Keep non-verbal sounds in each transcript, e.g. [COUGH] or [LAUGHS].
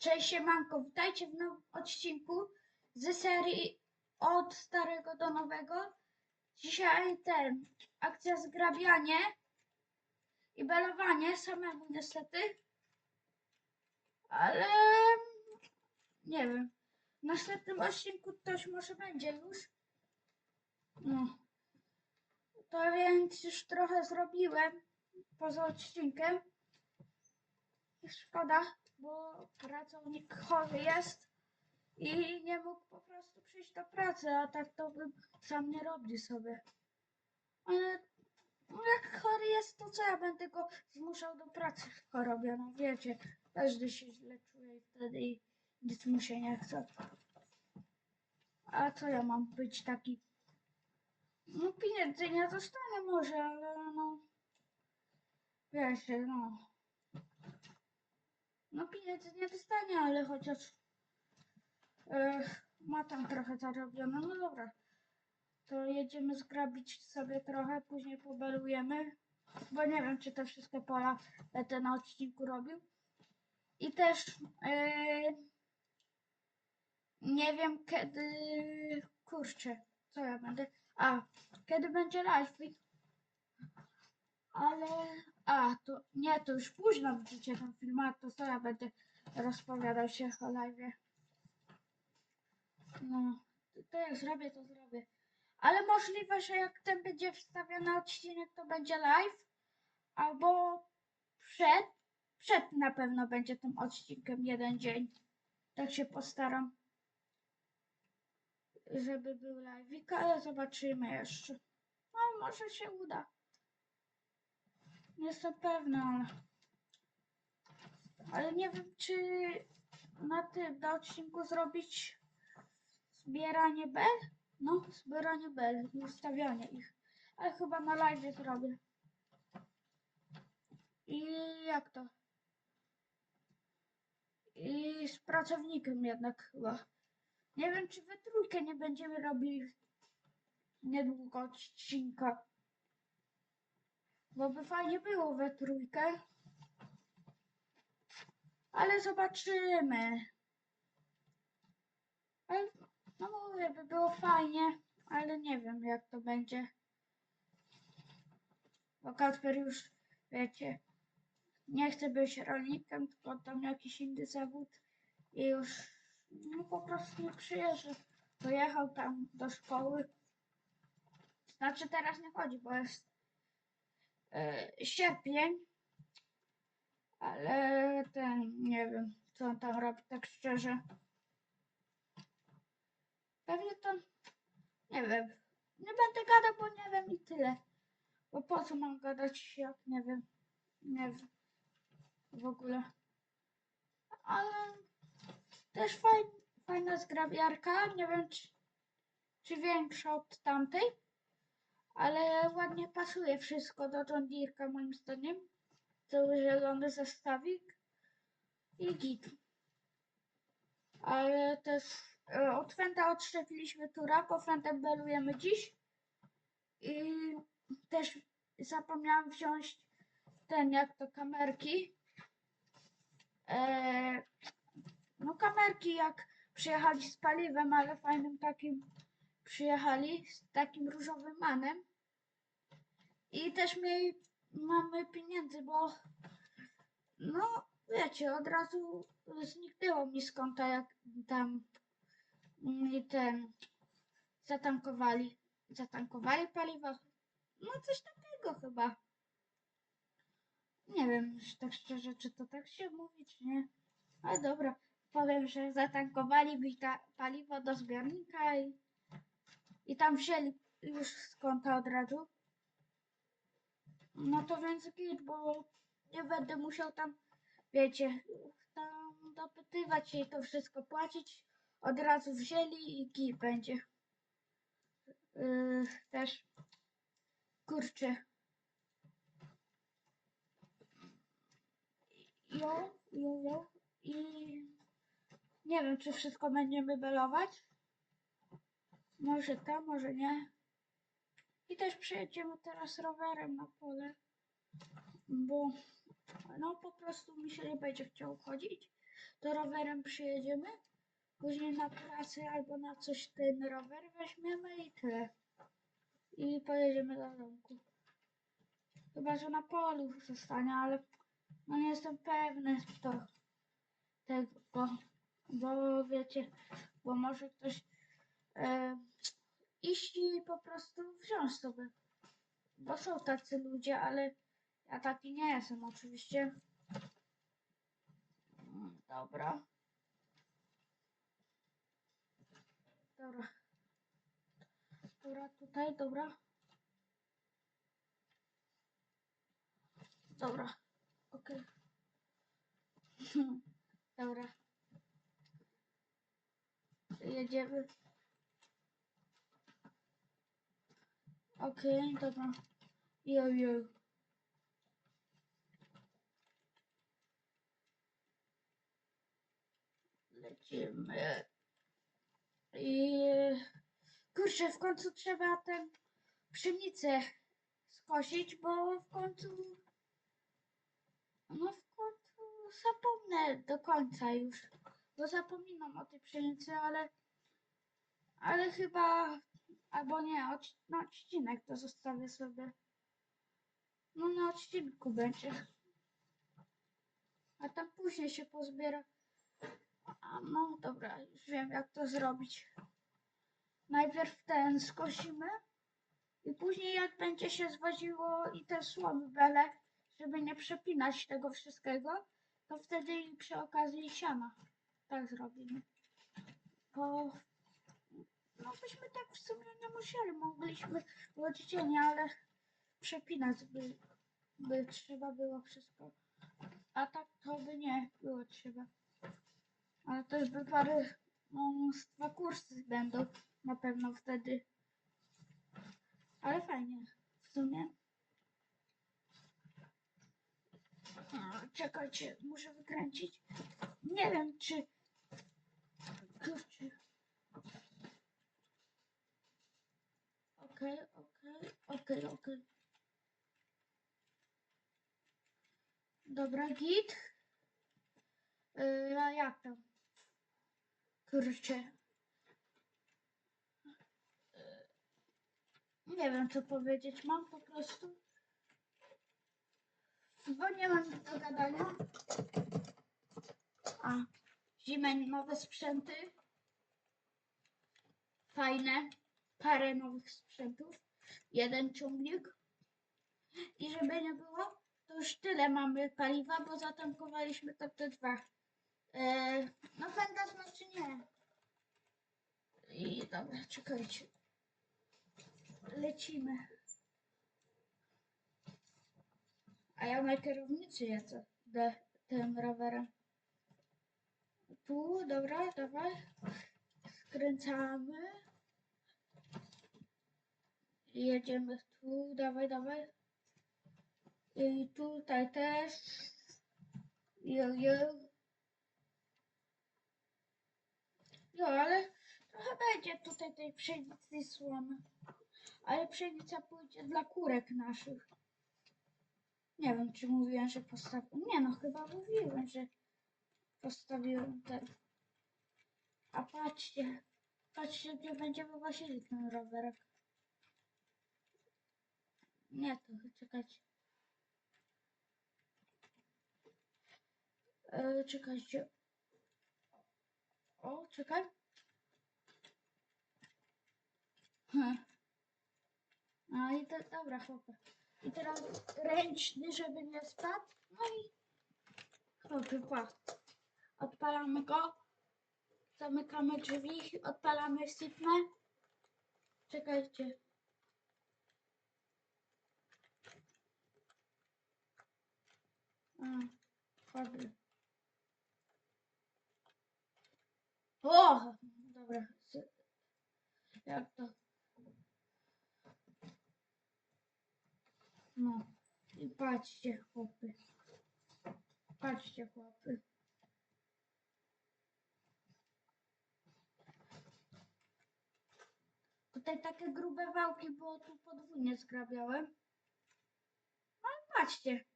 Cześć siemanko, witajcie w nowym odcinku ze serii od starego do nowego. Dzisiaj ten, akcja zgrabianie i belowanie samemu niestety. Ale nie wiem, w następnym odcinku coś może będzie już. No. To więc już trochę zrobiłem poza odcinkiem. Szkoda, bo pracownik chory jest i nie mógł po prostu przyjść do pracy, a tak to bym sam nie robił sobie. Ale jak chory jest, to co ja będę go zmuszał do pracy w chorobie, no wiecie, każdy się źle czuje i wtedy nic mu się nie chce. A co ja mam być taki? No pieniędzy nie dostanę może, ale no wiecie, no no pieniędzy nie dostanie, ale chociaż e, ma tam trochę zarobione. No dobra, to jedziemy zgrabić sobie trochę, później pobelujemy, bo nie wiem, czy te wszystkie pola będę na odcinku robił. I też e, nie wiem kiedy, kurczę, co ja będę, a, kiedy będzie live, ale, a, to nie, to już późno widzicie ten film, a to co ja będę rozpowiadał się o live. No, to jak zrobię, to zrobię. Ale możliwe, że jak ten będzie wstawiony odcinek, to będzie live, albo przed, przed na pewno będzie tym odcinkiem jeden dzień. Tak się postaram, żeby był live, ale zobaczymy jeszcze. No, może się uda. Nie jestem pewna, ale... Ale nie wiem, czy na tym na odcinku zrobić zbieranie bel? No, zbieranie bel i ustawianie ich. Ale chyba na live zrobię. I jak to? I z pracownikiem jednak chyba. Nie wiem, czy we trójkę nie będziemy robili niedługo odcinka. Bo by fajnie było we trójkę. Ale zobaczymy. No mówię, by było fajnie, ale nie wiem jak to będzie. Bo Kacper już, wiecie, nie chce być rolnikiem, tylko tam jakiś inny zawód i już no, po prostu nie przyjeżdża. Pojechał tam do szkoły. Znaczy teraz nie chodzi, bo jest sierpień, ale ten, nie wiem, co on tam robi, tak szczerze. Pewnie to, nie wiem, nie będę gadał, bo nie wiem i tyle. Bo po co mam gadać, jak nie wiem, nie wiem, w ogóle. Ale też fajn, fajna zgrabiarka, nie wiem, czy, czy większa od tamtej. Ale ładnie pasuje wszystko do John Deere'ka moim zdaniem. Cały zielony zestawik i git. Ale też e, od Fenta odszczepiliśmy tura, bo Fentem belujemy dziś. I też zapomniałam wziąć ten, jak to, kamerki. E, no kamerki jak przyjechali z paliwem, ale fajnym takim przyjechali z takim różowym manem. I też mieli, mamy pieniędzy, bo no wiecie, od razu zniknęło mi z jak tam mi ten zatankowali. Zatankowali paliwo. No coś takiego chyba. Nie wiem, tak szczerze, czy to tak się mówi, czy nie. Ale dobra, powiem, że zatankowali mi ta paliwo do zbiornika i, i tam wzięli już z konta od razu. No to więc git, bo nie będę musiał tam, wiecie, tam dopytywać i to wszystko płacić. Od razu wzięli i git będzie. Yy, też, kurczę. Jo, jo, jo. I nie wiem, czy wszystko będziemy belować. Może to, może nie. I też przyjedziemy teraz rowerem na pole, bo no po prostu mi się nie będzie chciał chodzić. to rowerem przyjedziemy. Później na pracę albo na coś ten rower weźmiemy i tyle. I pojedziemy do domku. Chyba, że na polu zostanie, ale no nie jestem pewny to, tego, bo wiecie, bo może ktoś e, iść i po prostu wziąć sobie. Bo są tacy ludzie, ale ja taki nie jestem oczywiście. Mm, Dobra. Dobra. Dobra, tutaj, dobra. Dobra. Okej. [LAUGHS] Dobra. Jedziemy. Okej, dobra. Jo, jo. Lecimy. I kurczę, w końcu trzeba ten pszenicę skosić, bo w końcu no w końcu zapomnę do końca już. Bo zapominam o tej pszenicy, ale ale chyba albo nie, odc- na odcinek to zostawię sobie. No na odcinku będzie. A tam później się pozbiera. A no dobra, już wiem jak to zrobić. Najpierw ten skosimy i później jak będzie się zwoziło i te słomy belek, żeby nie przepinać tego wszystkiego, to wtedy przy okazji siana. Tak zrobimy. Bo byśmy tak w sumie nie musieli, mogliśmy było dziecięnie, ale przepinać by, by trzeba było wszystko. A tak to by nie było trzeba. Ale też by parę, no, dwa kursy będą na pewno wtedy. Ale fajnie, w sumie. A, Czekajcie, muszę wykręcić. Nie wiem, czy... Kurczę. Okej, okej, okej, okej. Dobra, git. Yy, a jak tam? Kurczę. Yy, Nie wiem, co powiedzieć. Mam po prostu. Bo nie mam nic do gadania. A, zimę nowe sprzęty. Fajne. Parę nowych sprzętów. Jeden ciągnik. I żeby nie było, to już tyle mamy paliwa, bo zatankowaliśmy to te dwa. E, no fenda znaczy nie. I dobra, czekajcie. Lecimy. A ja na kierownicy jeżdżę de, tym rowerem. Tu, dobra, dawaj. Skręcamy. Jedziemy tu, dawaj, dawaj. I tutaj też. Jo, jo. Jo, ale trochę będzie tutaj tej pszenicy słomy. Ale pszenica pójdzie dla kurek naszych. Nie wiem, czy mówiłem, że postawiłem. Nie no, chyba mówiłem, że postawiłem ten. A patrzcie, patrzcie, gdzie będziemy włazili ten rowerek. Nie, to czekajcie. E, czekajcie. O, czekaj. Hm. A i to, dobra, chłopie. I teraz ręczny, żeby nie spadł. No i chłopie, pa. Odpalamy go. Zamykamy drzwi, odpalamy sypnę. Czekajcie. A. O! Dobra. Jak to? No. I patrzcie, chłopy. Patrzcie, chłopy. Tutaj takie grube wałki, bo tu podwójnie zgrabiałem. No i patrzcie.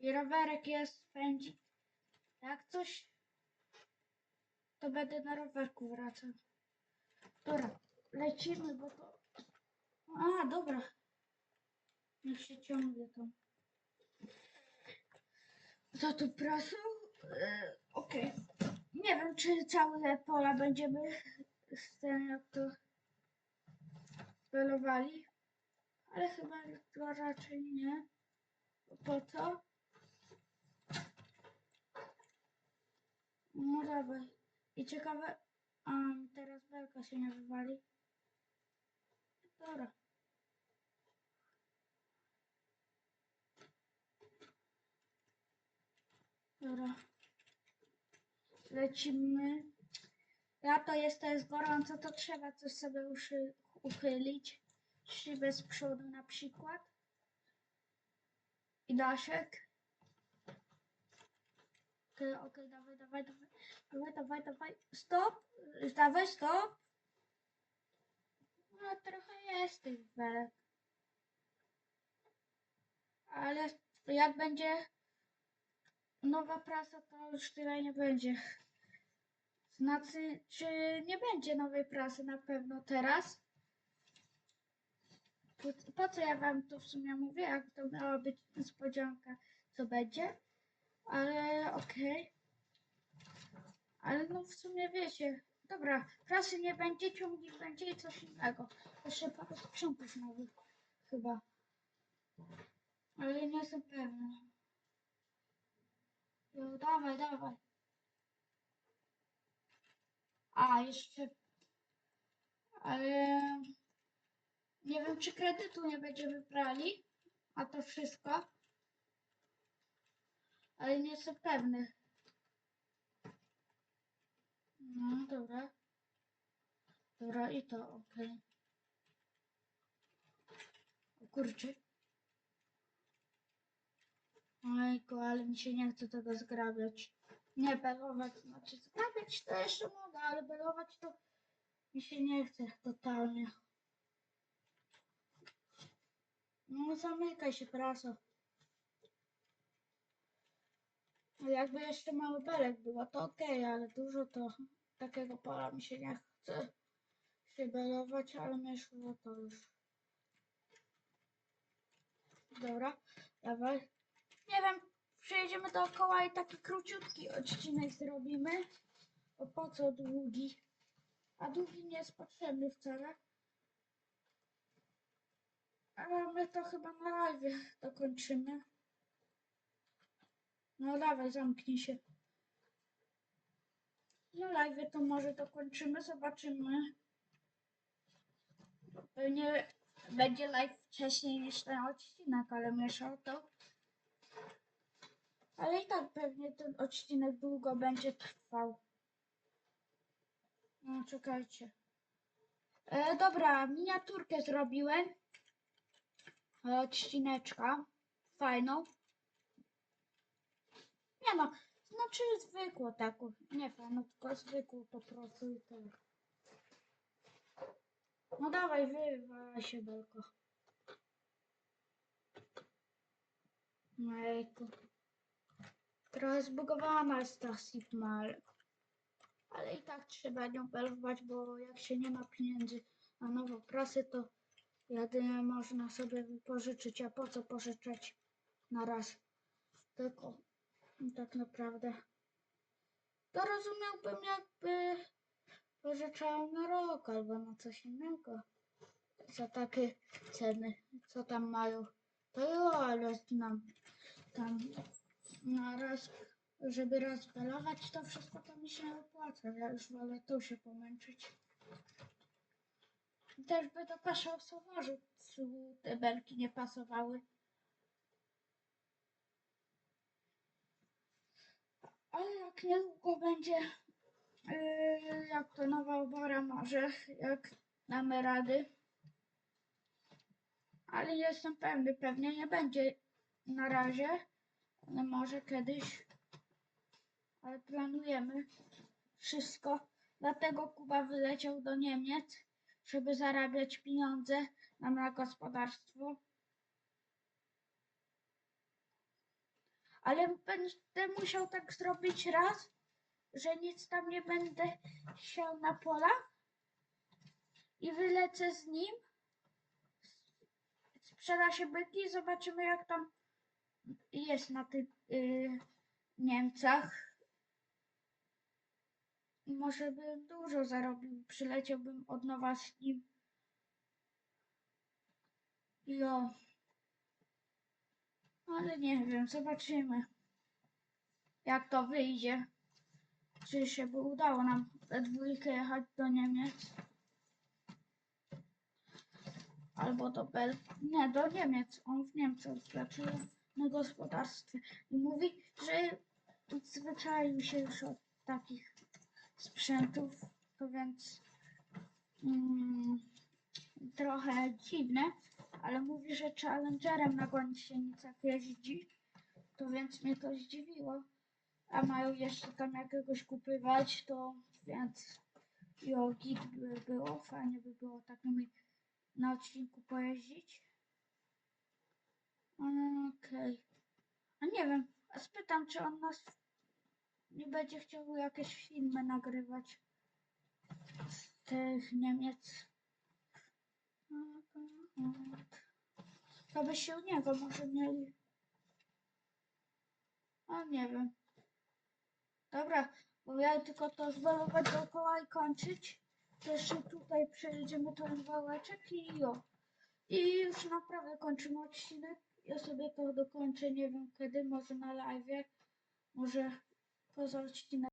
I rowerek jest, pędzi. Jak coś, to będę na rowerku wracał. Dobra, lecimy, bo to... A, dobra. Niech się ciągnie tam. Co tu prasą? E, Okej. Nie wiem, czy całe pola będziemy z tym, jak to spelowali. Ale chyba to raczej nie. Po co? Dawaj. I ciekawe, a teraz belka się nie wywali. Dobra. Dobra. Lecimy. Lato jest, to jest gorąco, to trzeba coś sobie uchylić. Szybę z przodu na przykład. I daszek. Okej, okej, dawaj, dawaj, dawaj. Dawaj, dawaj, dawaj. Stop. Dawaj, stop. No trochę jest tych belek. Ale jak będzie nowa prasa, to już tyle nie będzie. Znaczy, czy nie będzie nowej prasy na pewno teraz? Po, po co ja wam to w sumie mówię, jak to miała być niespodzianka, co będzie? Ale okej. Ale no w sumie wiecie, dobra, prasy nie będzie, ciągnik będzie i coś innego. Jeszcze parę sprzętów nowych chyba. Ale nie jestem pewna. No, dawaj, dawaj. A, jeszcze. Ale. Nie wiem, czy kredytu nie będziemy brali. A to wszystko. Ale nie jestem pewny. No, dobra. Dobra, i to ok. O kurczę. Ojku, ale mi się nie chce tego zgrabiać. Nie, belować, znaczy zgrabiać to jeszcze mogę, ale belować to mi się nie chce totalnie. No zamykaj się praso. A Jakby jeszcze mały belek było, to okej, ale dużo to takiego pola mi się nie chce się belować, ale mnie szło to już. Dobra, dawaj. Nie wiem, przejedziemy dookoła i taki króciutki odcinek zrobimy. Bo po co długi? A długi nie jest potrzebny wcale. A my to chyba na live dokończymy. No dawaj, zamknij się. Na live to może dokończymy, zobaczymy. Pewnie będzie live wcześniej niż ten odcinek, ale mieszał to. Ale i tak pewnie ten odcinek długo będzie trwał. No, czekajcie. E, dobra, miniaturkę zrobiłem. E, Odcineczka. Fajną. Nie no, znaczy zwykłą taką. Nie fajną, tylko zwykłą po prostu i tyle. No dawaj, wywala się belko. Majku. Trochę zbugowana jest ta Sigmal. Ale i tak trzeba nią belować, bo jak się nie ma pieniędzy na nową prasę, to jedynie można sobie wypożyczyć. A po co pożyczać na raz? Tylko tak naprawdę. To rozumiałbym jakby pożyczał na rok albo na coś innego. Za takie ceny, co tam mają. To jo, ale znam tam na raz, żeby rozbelować to wszystko, to mi się opłaca. Ja już wolę tu się pomęczyć. Też by to pasowało, te belki nie pasowały. Ale jak niedługo będzie, yy, jak to nowa obora może, jak damy rady. Ale jestem pewny, pewnie nie będzie na razie, ale może kiedyś. Ale planujemy wszystko. Dlatego Kuba wyleciał do Niemiec, żeby zarabiać pieniądze nam na gospodarstwo. Ale będę musiał tak zrobić raz, że nic tam nie będę siał na polach i wylecę z nim. Sprzeda się byki zobaczymy jak tam jest na tych y, Niemcach. I może bym dużo zarobił, przyleciałbym od nowa z nim. Jo. Ale nie wiem, zobaczymy. Jak to wyjdzie. Czy się by udało nam we dwójkę jechać do Niemiec? Albo do Bel... Nie, do Niemiec. On w Niemczech pracuje na gospodarstwie. I mówi, że zwyczaił się już od takich sprzętów. To więc... Mm, trochę dziwne, ale mówi, że Challengerem na gończynicach jeździ. To więc mnie to zdziwiło. A mają jeszcze tam jakiegoś kupywać, to więc jo, git by było, fajnie by było takimi na odcinku pojeździć. Okej. A nie wiem, a spytam, czy on nas nie będzie chciał jakieś filmy nagrywać z tych Niemiec. To by się u niego może mieli. A nie wiem. Dobra, bo ja tylko to zbalować dookoła i kończyć. Jeszcze tutaj przejedziemy ten wałeczek i jo. I już naprawdę kończymy odcinek. Ja sobie to dokończę, nie wiem kiedy, może na live, może poza odcinek.